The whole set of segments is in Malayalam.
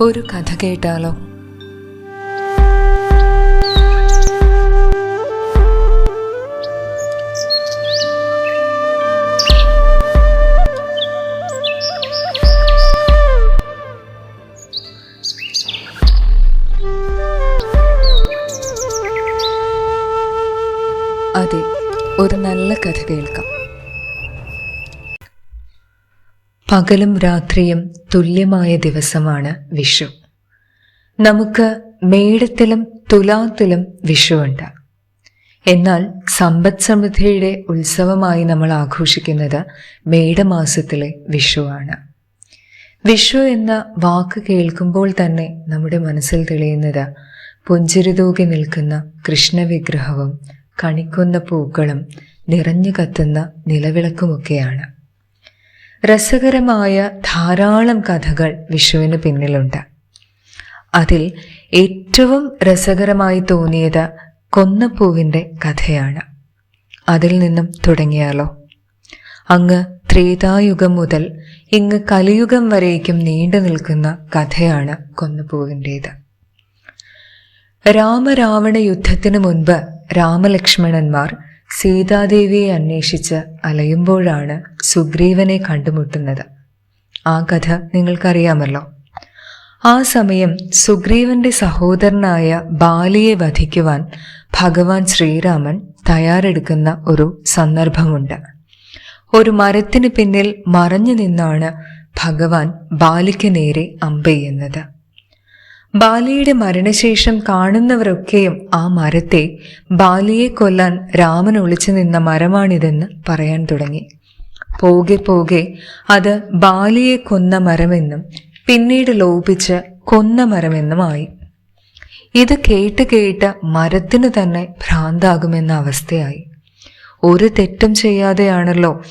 ഒരു കഥ കേട്ടാലോ? അതെ ഒരു നല്ല കഥ കേൾക്കാം. പകലും രാത്രിയും തുല്യമായ ദിവസമാണ് വിഷു. നമുക്ക് മേടത്തിലും തുലാത്തിലും വിഷുവുണ്ട്. എന്നാൽ സമ്പദ് സമൃദ്ധിയുടെ ഉത്സവമായി നമ്മൾ ആഘോഷിക്കുന്നത് മേടമാസത്തിലെ വിഷുവാണ്. വിഷു എന്ന വാക്ക് കേൾക്കുമ്പോൾ തന്നെ നമ്മുടെ മനസ്സിൽ തെളിയുന്നത് പുഞ്ചിരിതൂകി നിൽക്കുന്ന കൃഷ്ണവിഗ്രഹവും കണിക്കുന്ന പൂക്കളും നിറഞ്ഞു കത്തുന്ന നിലവിളക്കുമൊക്കെയാണ്. രസകരമായ ധാരാളം കഥകൾ വിഷുവിന് പിന്നിലുണ്ട്. അതിൽ ഏറ്റവും രസകരമായി തോന്നിയത് കൊന്നപ്പൂവിന്റെ കഥയാണ്. അതിൽ നിന്നും തുടങ്ങിയാലോ? അങ്ങ് ത്രേതായുഗം മുതൽ ഇങ്ങ് കലിയുഗം വരേക്കും നീണ്ടു നിൽക്കുന്ന കഥയാണ് കൊന്നപ്പൂവിന്റേത് രാമരാവണ യുദ്ധത്തിനു മുൻപ് രാമലക്ഷ്മണന്മാർ സീതാദേവിയെ അന്വേഷിച്ച് അലയുമ്പോഴാണ് സുഗ്രീവനെ കണ്ടുമുട്ടുന്നത്. ആ കഥ നിങ്ങൾക്കറിയാമല്ലോ. ആ സമയം സുഗ്രീവന്റെ സഹോദരനായ ബാലിയെ വധിക്കുവാൻ ഭഗവാൻ ശ്രീരാമൻ തയ്യാറെടുക്കുന്ന ഒരു സന്ദർഭമുണ്ട്. ഒരു മരത്തിന് പിന്നിൽ മറഞ്ഞു നിന്നാണ് ഭഗവാൻ ബാലിക്ക് നേരെ അമ്പെയ്യുന്നത്. ബാലിയുടെ മരണശേഷം കാണുന്നവരൊക്കെയും ആ മരത്തെ ബാലിയെ കൊല്ലാൻ രാമൻ ഒളിച്ചു നിന്ന മരമാണിതെന്ന് പറയാൻ തുടങ്ങി. പോകെ പോകെ അത് ബാലിയെ കൊന്ന മരമെന്നും പിന്നീട് ലോപിച്ച് കൊന്ന മരമെന്നുമായി ഇത് കേട്ട് കേട്ട് മരത്തിന് തന്നെ ഭ്രാന്താകുമെന്ന അവസ്ഥയായി. ഒരു തെറ്റും ചെയ്യാതെയാണല്ലോ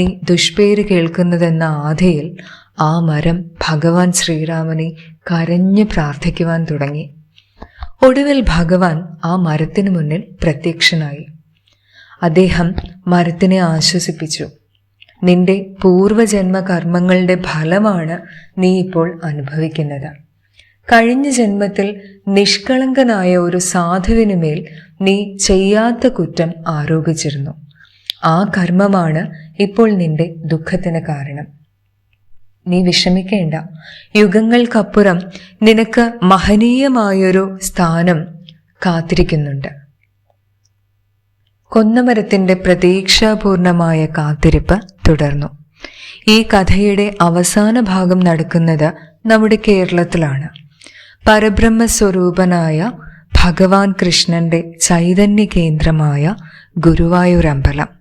ഈ ദുഷ്പേര് കേൾക്കുന്നതെന്ന ആധയിൽ ആ മരം ഭഗവാൻ ശ്രീരാമനെ കരഞ്ഞു പ്രാർത്ഥിക്കുവാൻ തുടങ്ങി. ഒടുവിൽ ഭഗവാൻ ആ മരത്തിനു മുന്നിൽ പ്രത്യക്ഷനായി. അദ്ദേഹം മരത്തിനെ ആശ്വസിപ്പിച്ചു. നിന്റെ പൂർവജന്മ കർമ്മങ്ങളുടെ ഫലമാണ് നീ ഇപ്പോൾ അനുഭവിക്കുന്നത്. കഴിഞ്ഞ ജന്മത്തിൽ നിഷ്കളങ്കനായ ഒരു സാധുവിനുമേൽ നീ ചെയ്യാത്ത കുറ്റം ആരോപിച്ചിരുന്നു. ആ കർമ്മമാണ് ഇപ്പോൾ നിന്റെ ദുഃഖത്തിന് കാരണം. നീ വിഷമിക്കേണ്ട. യുഗങ്ങൾക്കപ്പുറം നിനക്ക് മഹനീയമായൊരു സ്ഥാനം കാത്തിരിക്കുന്നുണ്ട്. കൊന്നമരത്തിന്റെ പ്രതീക്ഷാപൂർണമായ കാത്തിരിപ്പ് തുടർന്നു. ഈ കഥയുടെ അവസാന ഭാഗം നടക്കുന്നത് നമ്മുടെ കേരളത്തിലാണ്. പരബ്രഹ്മ സ്വരൂപനായ ഭഗവാൻ കൃഷ്ണന്റെ ചൈതന്യ കേന്ദ്രമായ ഗുരുവായൂരമ്പലം.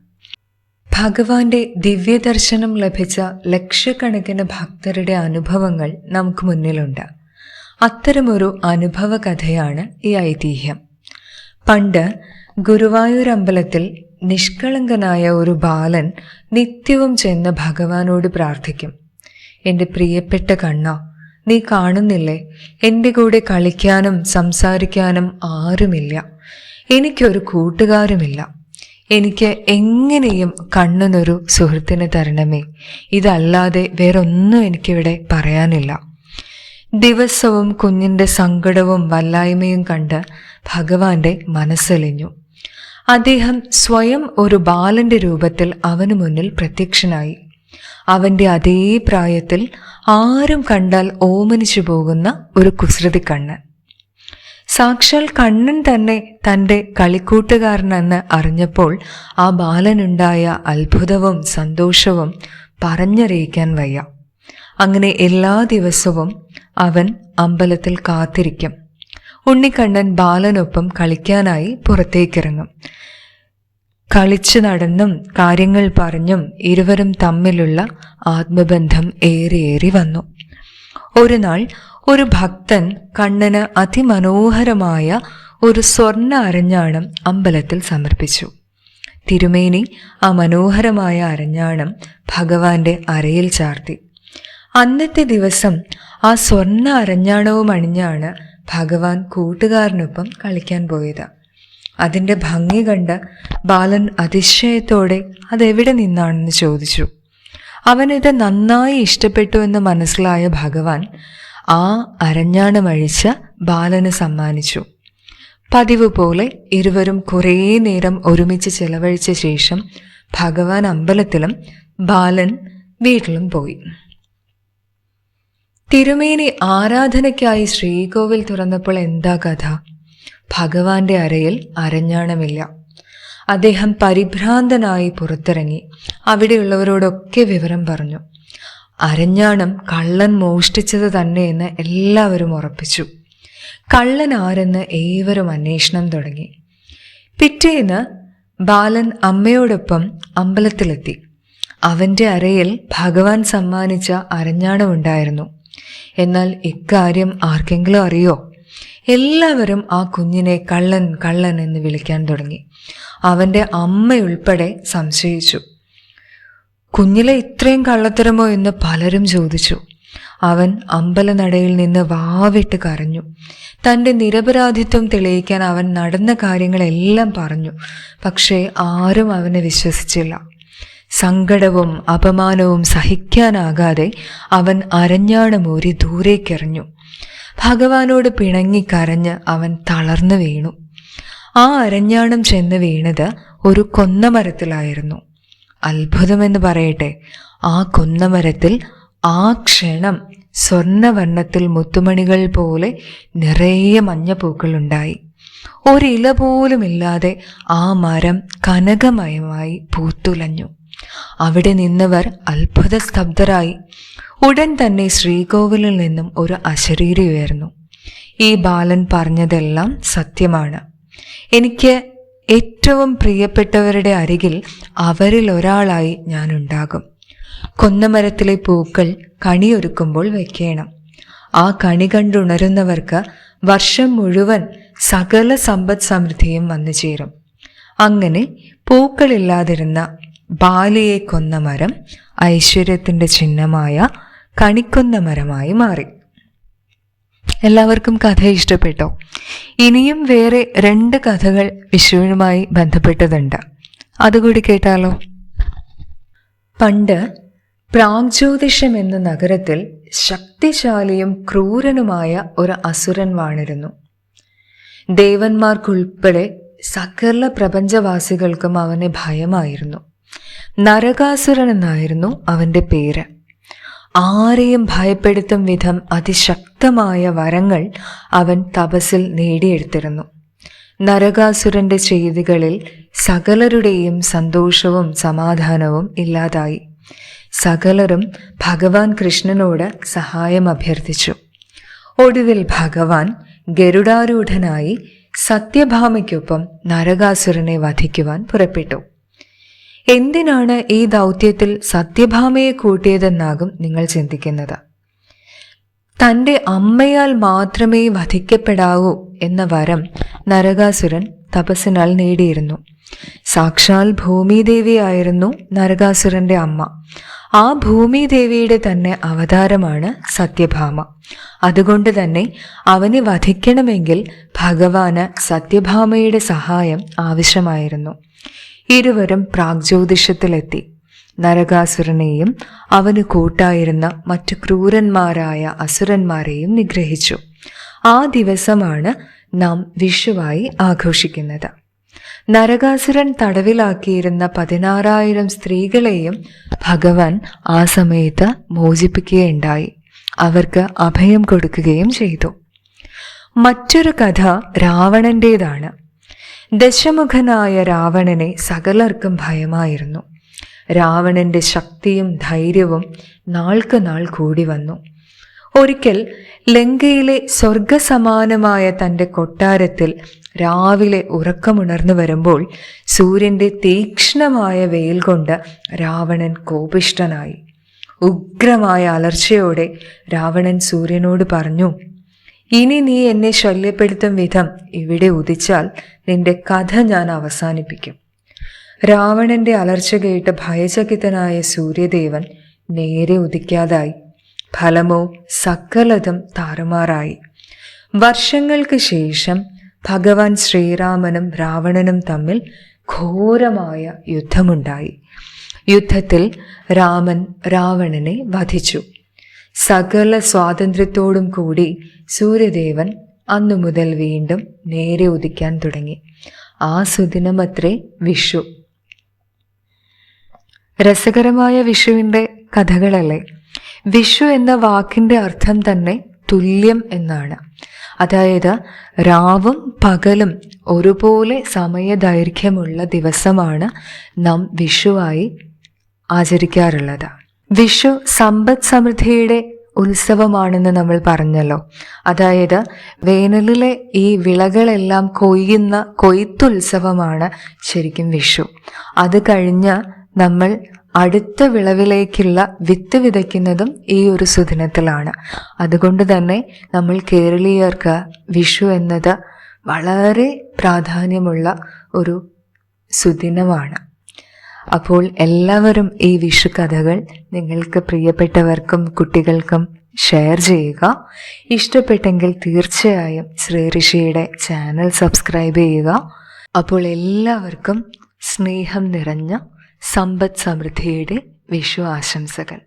ഭഗവാന്റെ ദിവ്യദർശനം ലഭിച്ച ലക്ഷക്കണക്കിന് ഭക്തരുടെ അനുഭവങ്ങൾ നമുക്ക് മുന്നിലുണ്ട്. അത്തരമൊരു അനുഭവ കഥയാണ് ഈ ഐതിഹ്യം. പണ്ട് ഗുരുവായൂർ അമ്പലത്തിൽ നിഷ്കളങ്കനായ ഒരു ബാലൻ നിത്യവും ചെന്ന് ഭഗവാനോട് പ്രാർത്ഥിക്കും. എന്റെ പ്രിയപ്പെട്ട കണ്ണ നീ കാണുന്നില്ലേ? എന്റെ കൂടെ കളിക്കാനും സംസാരിക്കാനും ആരുമില്ല. എനിക്കൊരു കൂട്ടുകാരുമില്ല. എനിക്ക് എങ്ങനെയും കണ്ണനൊരു സുഹൃത്തിനെ തരണമേ. ഇതല്ലാതെ വേറൊന്നും എനിക്കിവിടെ പറയാനില്ല. ദിവസവും കുഞ്ഞിന്റെ സങ്കടവും വല്ലായ്മയും കണ്ട് ഭഗവാന്റെ മനസ്സലിഞ്ഞു. അദ്ദേഹം സ്വയം ഒരു ബാലന്റെ രൂപത്തിൽ അവന് മുന്നിൽ പ്രത്യക്ഷനായി. അവന്റെ അതേ പ്രായത്തിൽ ആരും കണ്ടാൽ ഓമനിച്ചു പോകുന്ന ഒരു കുസൃതി കണ്ണൻ സാക്ഷാൽ കണ്ണൻ തന്നെ തന്റെ കളിക്കൂട്ടുകാരനെന്ന് അറിഞ്ഞപ്പോൾ ആ ബാലനുണ്ടായ അത്ഭുതവും സന്തോഷവും പറഞ്ഞറിയിക്കാൻ വയ്യ. അങ്ങനെ എല്ലാ ദിവസവും അവൻ അമ്പലത്തിൽ കാത്തിരിക്കും. ഉണ്ണിക്കണ്ണൻ ബാലനൊപ്പം കളിക്കാനായി പുറത്തേക്കിറങ്ങും. കളിച്ചു നടന്നും കാര്യങ്ങൾ പറഞ്ഞും ഇരുവരും തമ്മിലുള്ള ആത്മബന്ധം ഏറിയേറി വന്നു. ഒരു നാൾ ഒരു ഭക്തൻ കണ്ണന് അതിമനോഹരമായ ഒരു സ്വർണ അരഞ്ഞാണം അമ്പലത്തിൽ സമർപ്പിച്ചു. തിരുമേനി ആ മനോഹരമായ അരഞ്ഞാണം ഭഗവാന്റെ അരയിൽ ചാർത്തി. അന്നത്തെ ദിവസം ആ സ്വർണ അരഞ്ഞാണവും അണിഞ്ഞാണ് ഭഗവാൻ കൂട്ടുകാരനൊപ്പം കളിക്കാൻ പോയത്. അതിന്റെ ഭംഗി കണ്ട് ബാലൻ അതിശയത്തോടെ അതെവിടെ നിന്നാണെന്ന് ചോദിച്ചു. അവനിത് നന്നായി ഇഷ്ടപ്പെട്ടു എന്ന് മനസ്സിലായ ഭഗവാൻ ആ അരഞ്ഞാണമഴിച്ച് ബാലന് സമ്മാനിച്ചു. പതിവ് പോലെ ഇരുവരും കുറേ നേരം ഒരുമിച്ച് ചെലവഴിച്ച ശേഷം ഭഗവാൻ അമ്പലത്തിലും ബാലൻ വീട്ടിലും പോയി. തിരുമേനി ആരാധനയ്ക്കായി ശ്രീകോവിൽ തുറന്നപ്പോൾ എന്താ കഥ? ഭഗവാന്റെ അരയിൽ അരഞ്ഞാണമില്ല. അദ്ദേഹം പരിഭ്രാന്തനായി പുറത്തിറങ്ങി. അവിടെയുള്ളവരോടൊക്കെ വിവരം പറഞ്ഞു. അരഞ്ഞാണം കള്ളൻ മോഷ്ടിച്ചത് തന്നെയെന്ന് എല്ലാവരും ഉറപ്പിച്ചു. കള്ളൻ ആരെന്ന് ഏവരും അന്വേഷണം തുടങ്ങി. പിറ്റേന്ന് ബാലൻ അമ്മയോടൊപ്പം അമ്പലത്തിലെത്തി. അവന്റെ അരയിൽ ഭഗവാൻ സമ്മാനിച്ച അരഞ്ഞാണമുണ്ടായിരുന്നു എന്നാൽ ഇക്കാര്യം ആർക്കെങ്കിലും അറിയോ? എല്ലാവരും ആ കുഞ്ഞിനെ കള്ളൻ കള്ളൻ എന്ന് വിളിക്കാൻ തുടങ്ങി. അവന്റെ അമ്മയുൾപ്പെടെ സംശയിച്ചു. കുഞ്ഞിലെ ഇത്രയും കള്ളത്തരമോ എന്ന് പലരും ചോദിച്ചു. അവൻ അമ്പലനടയിൽ നിന്ന് വാവിട്ട് കരഞ്ഞു. തന്റെ നിരപരാധിത്വം തെളിയിക്കാൻ അവൻ നടന്ന കാര്യങ്ങളെല്ലാം പറഞ്ഞു. പക്ഷേ ആരും അവനെ വിശ്വസിച്ചില്ല. സങ്കടവും അപമാനവും സഹിക്കാനാകാതെ അവൻ അരഞ്ഞാണമൂരി ദൂരേക്കെറിഞ്ഞു ഭഗവാനോട് പിണങ്ങി കരഞ്ഞ് അവൻ തളർന്നു വീണു. ആ അരഞ്ഞാണം ചെന്ന് വീണത് ഒരു കൊന്നമരത്തിലായിരുന്നു. അത്ഭുതമെന്ന് പറയട്ടെ. ആ കൊന്നമരത്തിൽ ആ ക്ഷണം സ്വർണവർണത്തിൽ മുത്തുമണികൾ പോലെ നിറയെ മഞ്ഞപ്പൂക്കൾ മഞ്ഞപ്പൂക്കളുണ്ടായി. ഒരില പോലുമില്ലാതെ ആ മരം കനകമയമായി പൂത്തുലഞ്ഞു. അവിടെ നിന്നവർ അത്ഭുത സ്തബ്ധരായി ഉടൻ തന്നെ ശ്രീകോവിലിൽ നിന്നും ഒരു അശരീരി ഉയർന്നു. ഈ ബാലൻ പറഞ്ഞതെല്ലാം സത്യമാണ്. എനിക്ക് ഏറ്റവും പ്രിയപ്പെട്ടവരുടെ അരികിൽ അവരിൽ ഒരാളായി ഞാനുണ്ടാകും. കൊന്നമരത്തിലെ പൂക്കൾ കണിയൊരുക്കുമ്പോൾ വയ്ക്കണം ആ കണി കണ്ടുണരുന്നവർക്ക് വർഷം മുഴുവൻ സകല സമ്പദ് സമൃദ്ധിയും വന്നു ചേരും. അങ്ങനെ പൂക്കളില്ലാതിരുന്ന ബാലിയെ കൊന്ന മരം ഐശ്വര്യത്തിന്റെ ചിഹ്നമായ കണിക്കൊന്ന മരമായി മാറി. എല്ലാവർക്കും കഥ ഇഷ്ടപ്പെട്ടോ? ഇനിയും വേറെ രണ്ട് കഥകൾ വിഷുവിനുമായി ബന്ധപ്പെട്ടതുണ്ട്. അതുകൂടി കേട്ടാലോ? പണ്ട് പ്രാഗ്ജ്യോതിഷം എന്ന നഗരത്തിൽ ശക്തിശാലിയും ക്രൂരനുമായ ഒരു അസുരൻ വാണിരുന്നു. ദേവന്മാർക്കുൾപ്പെടെ സകല പ്രപഞ്ചവാസികൾക്കും അവനെ ഭയമായിരുന്നു. നരകാസുരൻ എന്നായിരുന്നു അവന്റെ പേര്. ആരെയും ഭയപ്പെടുത്തും വിധം അതിശക്തമായ വരങ്ങൾ അവൻ തപസിൽ നേടിയെടുത്തിരുന്നു. നരകാസുരന്റെ ചെയ്തികളിൽ സകലരുടെയും സന്തോഷവും സമാധാനവും ഇല്ലാതായി. സകലരും ഭഗവാൻ കൃഷ്ണനോട് സഹായം അഭ്യർത്ഥിച്ചു. ഒടുവിൽ ഭഗവാൻ ഗരുഡാരൂഢനായി സത്യഭാമയ്ക്കൊപ്പം നരകാസുരനെ വധിക്കുവാൻ പുറപ്പെട്ടു. എന്തിനാണ് ഈ ദൗത്യത്തിൽ സത്യഭാമയെ കൂട്ടിയതെന്നാകും നിങ്ങൾ ചിന്തിക്കുന്നത്. തന്റെ അമ്മയാൽ മാത്രമേ വധിക്കപ്പെടാവൂ എന്ന വരം നരകാസുരൻ തപസ്സിനാൽ നേടിയിരുന്നു. സാക്ഷാൽ ഭൂമിദേവിയായിരുന്നു നരകാസുരന്റെ അമ്മ. ആ ഭൂമിദേവിയുടെ തന്നെ അവതാരമാണ് സത്യഭാമ. അതുകൊണ്ട് തന്നെ അവനെ വധിക്കണമെങ്കിൽ ഭഗവാന് സത്യഭാമയുടെ സഹായം ആവശ്യമായിരുന്നു. ഇരുവരും പ്രാഗ്ജ്യോതിഷത്തിലെത്തി. നരകാസുരനെയും അവന് കൂട്ടായിരുന്ന മറ്റു ക്രൂരന്മാരായ അസുരന്മാരെയും നിഗ്രഹിച്ചു. ആ ദിവസമാണ് നാം വിഷുവായി ആഘോഷിക്കുന്നത്. നരകാസുരൻ തടവിലാക്കിയിരുന്ന പതിനാറായിരം സ്ത്രീകളെയും ഭഗവാൻ ആ സമയത്ത് മോചിപ്പിക്കുകയുണ്ടായി. അവർക്ക് അഭയം കൊടുക്കുകയും ചെയ്തു. മറ്റൊരു കഥ രാവണന്റേതാണ്. ദശമുഖനായ രാവണനെ സകലർക്കും ഭയമായിരുന്നു. രാവണന്റെ ശക്തിയും ധൈര്യവും നാൾക്ക് നാൾ കൂടി വന്നു. ഒരിക്കൽ ലങ്കയിലെ സ്വർഗസമാനമായ തന്റെ കൊട്ടാരത്തിൽ രാവിലെ ഉറക്കമുണർന്നു വരുമ്പോൾ സൂര്യന്റെ തീക്ഷ്ണമായ വെയിൽ കൊണ്ട് രാവണൻ കോപിഷ്ടനായി ഉഗ്രമായ അലർച്ചയോടെ രാവണൻ സൂര്യനോട് പറഞ്ഞു ഇനി നീ എന്നെ ശല്യപ്പെടുത്തും വിധം ഇവിടെ ഉദിച്ചാൽ നിന്റെ കഥ ഞാൻ അവസാനിപ്പിക്കും. രാവണന്റെ അലർച്ച കേട്ട് ഭയചകിതനായ സൂര്യദേവൻ നേരെ ഉദിക്കാതായി. ഫലമോ സകലതും താറുമാറായി. വർഷങ്ങൾക്ക് ശേഷം ഭഗവാൻ ശ്രീരാമനും രാവണനും തമ്മിൽ ഘോരമായ യുദ്ധമുണ്ടായി. യുദ്ധത്തിൽ രാമൻ രാവണനെ വധിച്ചു. സകല സ്വാതന്ത്ര്യത്തോടും കൂടി സൂര്യദേവൻ അന്നു മുതൽ വീണ്ടും നേരെ ഉദിക്കാൻ തുടങ്ങി. ആ സുദിനമത്രേ വിഷു. രസകരമായ വിഷുവിന്റെ കഥകളല്ലേ? വിഷു എന്ന വാക്കിന്റെ അർത്ഥം തന്നെ തുല്യം എന്നാണ്. അതായത് രാവും പകലും ഒരുപോലെ സമയദൈർഘ്യമുള്ള ദിവസമാണ് നാം വിഷുവായി ആചരിക്കാറുള്ളത്. വിഷു സമ്പദ് സമൃദ്ധിയുടെ ഉത്സവമാണെന്ന് നമ്മൾ പറഞ്ഞല്ലോ. അതായത് വേനലിലെ ഈ വിളകളെല്ലാം കൊയ്യുന്ന കൊയ്ത്തുത്സവമാണ് ശരിക്കും വിഷു. അത് കഴിഞ്ഞ് നമ്മൾ അടുത്ത വിളവിലേക്കുള്ള വിത്ത് വിതയ്ക്കുന്നതും ഈ ഒരു സുദിനത്തിലാണ്. അതുകൊണ്ട് തന്നെ നമ്മൾ കേരളീയർക്ക് വിഷു എന്നത് വളരെ പ്രാധാന്യമുള്ള ഒരു സുദിനമാണ്. അപ്പോൾ എല്ലാവരും ഈ വിഷു കഥകൾ നിങ്ങൾക്ക് പ്രിയപ്പെട്ടവർക്കും കുട്ടികൾക്കും ഷെയർ ചെയ്യുക. ഇഷ്ടപ്പെട്ടെങ്കിൽ തീർച്ചയായും ശ്രീ ഋഷിയുടെ ചാനൽ സബ്സ്ക്രൈബ് ചെയ്യുക. അപ്പോൾ എല്ലാവർക്കും സ്നേഹം നിറഞ്ഞ സമ്പദ് സമൃദ്ധിയുടെ വിഷു ആശംസകൾ.